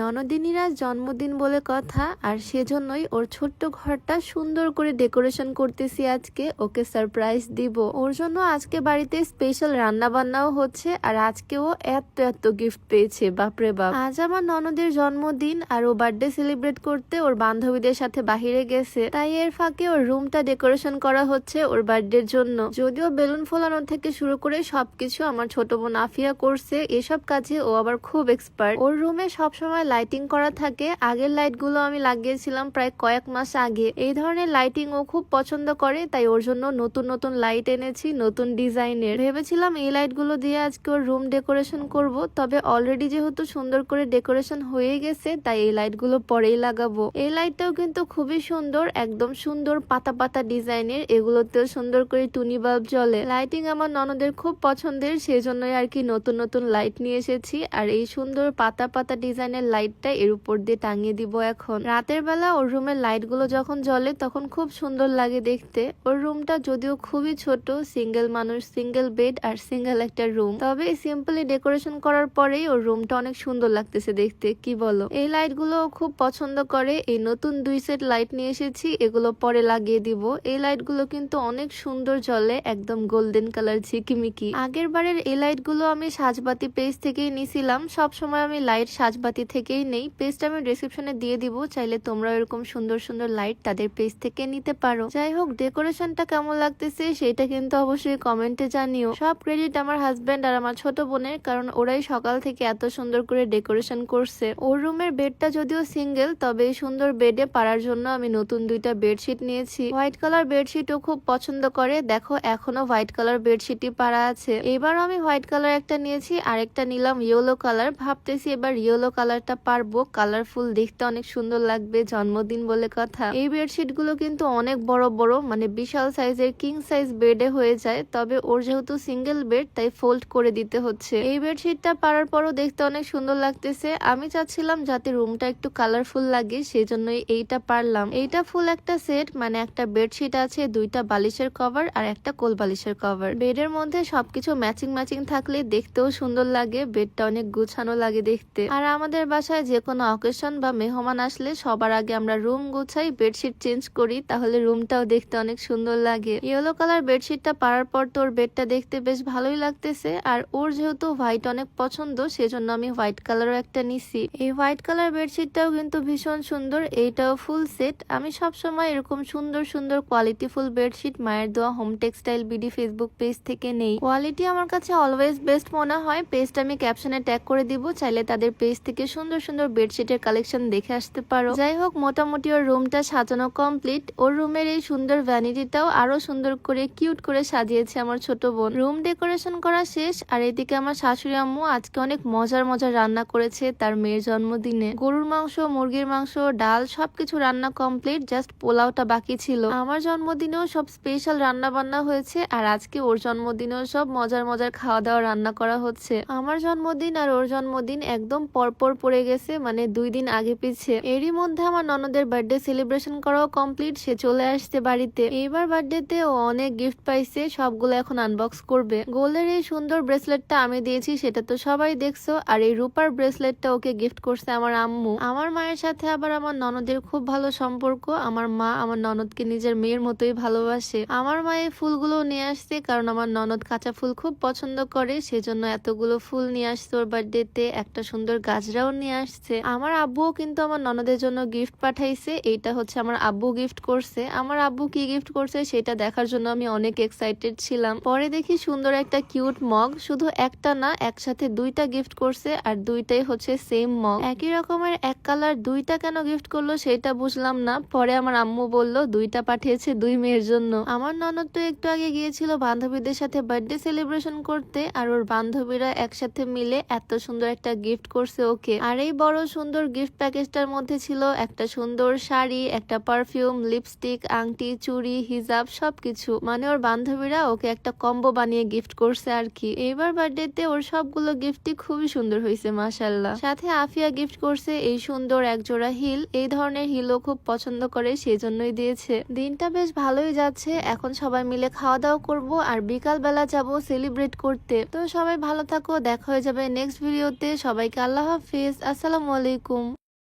ননদিনীরা জন্মদিন বলে কথা, আর সেজন্যই ওর ছোট্ট ঘরটা সুন্দর করে ডেকোরেশন করতেছি আজকে। ওকে সারপ্রাইজ দিব। ওর জন্য আজকে বাড়িতে স্পেশাল রান্না বান্নাও হচ্ছে, আর আজকে ও এত এত গিফট পেয়েছে, বাপরে বাপ। আজ আমার ননদের জন্মদিন, আর ও বার্থডে সেলিব্রেট করতে ওর বান্ধবীদের সাথে বাহিরে গেছে। তাই এর ফাঁকে ওর রুমটা ডেকোরেশন করা হচ্ছে ওর বার্থডের জন্য। যদিও বেলুন ফোলানো থেকে শুরু করে সবকিছু আমার ছোট বোন আফিয়া করছে, এসব কাজে ও আবার খুব এক্সপার্ট ওর রুমে সবসময় লাইটিং করা থাকে। আগের লাইটগুলো আমি লাগিয়েছিলাম প্রায় কয়েক মাস আগে। এই ধরনের লাইটিং ও খুব পছন্দ করে, তাই ওর জন্য নতুন নতুন লাইট এনেছি, নতুন ডিজাইনের ভেবেছিলাম এই লাইটগুলো দিয়ে আজকে ওর রুম ডেকোরেশন করব, তবে অলরেডি যেহেতু সুন্দর করে ডেকোরেশন হয়ে গেছে, তাই এই লাইটগুলো পরেই লাগাবো। এই লাইটটাও কিন্তু খুবই সুন্দর, একদম সুন্দর পাতা পাতা ডিজাইনের এগুলোতেও সুন্দর করে টুনি বাল্ব জ্বলে। লাইটিং আমার ননদের খুব পছন্দের, সেজন্যই আর কি নতুন নতুন লাইট নিয়ে এসেছি, আর এই সুন্দর পাতা পাতা ডিজাইনের লাইটটা এর উপর দিয়ে টাঙিয়ে দিব এখন। রাতের বেলা ওর রুমের লাইটগুলো যখন জ্বলে তখন খুব সুন্দর লাগে দেখতে। ওর রুমটা যদিও খুবই ছোট সিঙ্গেল মানুষ সিঙ্গেল বেড আর সিঙ্গেল একটা রুম তবে সিম্পলি ডেকোরেশন করার পরেই ওর রুমটা অনেক সুন্দর লাগতেছে দেখতে, কি বলো? এই লাইটগুলো খুব পছন্দ করে। এই নতুন দুই সেট লাইট নিয়ে এসেছি, এগুলো পরে লাগিয়ে দিব। এই লাইটগুলো কিন্তু অনেক সুন্দর জ্বলে, একদম গোল্ডেন কালার ঝিকিমিকি। আগের বারের এই লাইটগুলো আমি সাজবাতি পেজ থেকেই নিছিলাম। সব সময় আমি লাইট সাজবাতি থেকেই নেই। পেজটা আমি ডিসক্রিপশনে দিয়ে দিব। চাইলে তোমরা এরকম সুন্দর সুন্দর লাইট তাদের পেজ থেকে নিতে পারো। যাই হোক ডেকোরেশনটা কেমন লাগতেছে সেটা কিন্তু অবশ্যই কমেন্টে জানিও। সব ক্রেডিট আমার হাজবেন্ড আর আমার ছোট বোনের, কারণ ওরাই সকাল থেকে এত সুন্দর করে ডেকোরেশন করছে। ওর রুমের বেডটা যদিও সিঙ্গেল তবে এই সুন্দর বেডে পারার জন্য আমি নতুন দুইটা বেডশিট নিয়েছি। হোয়াইট কালার বেডশিট ও খুব পছন্দ করে। দেখো, এখনও হোয়াইট কালার বেডশিটই পারা আছে। এবারও আমি হোয়াইট কালার একটা নিয়েছি, আরেকটা নিলাম ইয়েলো কালার ভাবতেছি এবার ইয়েলো কালারটা পারব কালারফুল দেখতে অনেক সুন্দর লাগবে, জন্মদিন বলে কথা। এই বেডশিটগুলো কিন্তু অনেক বড় বড় মানে বিশাল সাইজের কিং সাইজ বেডে হয়ে যায়, তবে ওর যেহেতু সিঙ্গেল বেড তাই ফোল্ড করে দিতে হচ্ছে। এই বেডশিটটা পারার পরও দেখতে অনেক সুন্দর লাগতেছে। আমি চাচ্ছিলাম যাতে রুমটা একটু কালারফুল লাগে সেই জন্যই এইটা পারলাম। এইটা ফুল একটা সেট মানে একটা বেডশিট আছে, দুইটা বালিশের কভার আর একটা কোল বালিশের কভার বেডের মধ্যে সবকিছু ম্যাচিং ম্যাচিং থাকলে দেখতেও সুন্দর লাগে, বেডটা অনেক গুছানো লাগে দেখতে। আর আমাদের বাসায় যে কোনো অকেশন বা মেহমান আসলে সবার আগে আমরা রুম গুছাই বেডশিট চেঞ্জ করি, তাহলে রুমটাও দেখতে অনেক সুন্দর লাগে। ইয়েলো কালার বেডশিটটা পারার পর তোর বেডটা দেখতে বেশ ভালোই লাগতেছে। আর ওর যেহেতু হোয়াইট অনেক পছন্দ, সেজন্য আমি হোয়াইট কালারও একটা নিছি। এই হোয়াইট কালার বেডশিটটাও কিন্তু ভীষণ সুন্দর, এইটাও ফুল সেট আমি সব সময় এরকম সুন্দর সুন্দর কোয়ালিটি ফুল বেডশিট মায়ের দোয়া home textile BD Facebook page থেকে নেই। কোয়ালিটি আমার কাছে অলওয়েজ বেস্ট মনে হয়। পেজটা আমি ক্যাপশনে ট্যাগ করে দিব, চাইলে তাদের পেজ থেকে সুন্দর সুন্দর সুন্দর বেডশিটের কালেকশন দেখে আসতে পারো। যাই হোক মোটামুটি ওর রুমটা সাজানো কমপ্লিট ওর রুমের এই সুন্দর ভ্যানিটিটাও আরও সুন্দর করে কিউট করে সাজিয়েছে আমার ছোট বোন। রুম ডেকোরেশন করা শেষ, আর এদিকে আমার শাশুড়ি আম্মু আজকে অনেক মজার মজার রান্না করেছে তার মেয়ের জন্মদিনে। গরুর মাংস, মুরগির মাংস, ডাল সবকিছু রান্না কমপ্লিট জাস্ট পোলাওটা বাকি ছিল। আমার জন্মদিনেও সব স্পেশাল রান্না বান্না হয়েছে, আর আজকে ওর জন্মদিনেও সব মজার মজার খাওয়া দাওয়া রান্না করা হচ্ছে। আমার জন্মদিন আর ওর জন্মদিন একদম পরপর পড়ে গেছে মানে দুই দিন আগে পিছে। এরই মধ্যে আমার ননদের বার্থডে সেলিব্রেশন করাও কমপ্লিট সে চলে আসছে বাড়িতে। এইবার বার্থডেতে ও অনেক গিফট পাইছে, সবগুলো এখন আনবক্স করবে। গোল্ডের এই সুন্দর ব্রেসলেটটা আমি দিয়েছি, সেটা তো সবাই দেখছ। আর এই রূপার ব্রেসলেটটা ওকে গিফট করছে আমার আম্মু। আমার মায়ের সাথে আবার আমার ননদের খুব ভালো সম্পর্ক। আমার মা আমার ননদকে নিজের মেয়ের মতোই ভালোবাসে। আমার মা এই ফুলগুলো নিয়ে আসছে, কারণ আমার ননদ কাঁচা ফুল খুব পছন্দ করে। সেজন্য এতগুলো ফুল নিয়ে আসছে ওর বার্থডেতে একটা সুন্দর গাছরাও নিয়ে আসছে। আমার আব্বুও কিন্তু আমার ননদের জন্য গিফট পাঠাইছে। এইটা হচ্ছে আমার আব্বু গিফট করছে। আমার আব্বু কি গিফট করছে সেটা দেখার জন্য আমি অনেক এক্সাইটেড ছিলাম। পরে দেখি সুন্দর একটা কিউট মগ শুধু একটা না, একসাথে দুইটা গিফট করছে আর দুইটাই হচ্ছে সেম মগ একই রকমের এক কালার দুইটা কেন গিফট করল সেটা বুঝলাম না। পরে আমার আম্মু বলল, দুইটা পাঠিয়েছে দুই মেয়ের জন্য। আমার ননদ তো একটু আগে গিয়েছিল বান্ধবীদের সাথে বার্থডে সেলিব্রেশন করতে। আর ওর বান্ধবীরা একসাথে মিলে এত সুন্দর একটা গিফট করছে ওকে। আর এই বড় সুন্দর গিফট প্যাকেজটার মধ্যে ছিল একটা সুন্দর শাড়ি, একটা পারফিউম লিপস্টিক আংটি, চুড়ি, হিজাব, সবকিছু। মানে ওর বান্ধবীরা ওকে একটা কম্বো বানিয়ে গিফট করছে আর কি। এইবার বার্থডেতে ওর সবগুলো গিফটই খুবই সুন্দর হয়েছে মাসাল্লাহ সাথে আফিয়া গিফট করছে এই সুন্দর একজোড়া হিল। এই ধরনের হিলও খুব পছন্দ করে সেই জন্যই দিয়েছে। দিনটা বেশ ভালোই যাচ্ছে। এখন সবাই মিলে খাওয়া দাওয়া করব আর বিকাল বেলা যাব সেলিব্রেট করতে। তো সবাই ভালো থাকো, দেখা হয়ে যাবে নেক্সট ভিডিওতে সবাইকে আল্লাহ হাফিজ। আসসালামু আলাইকুম।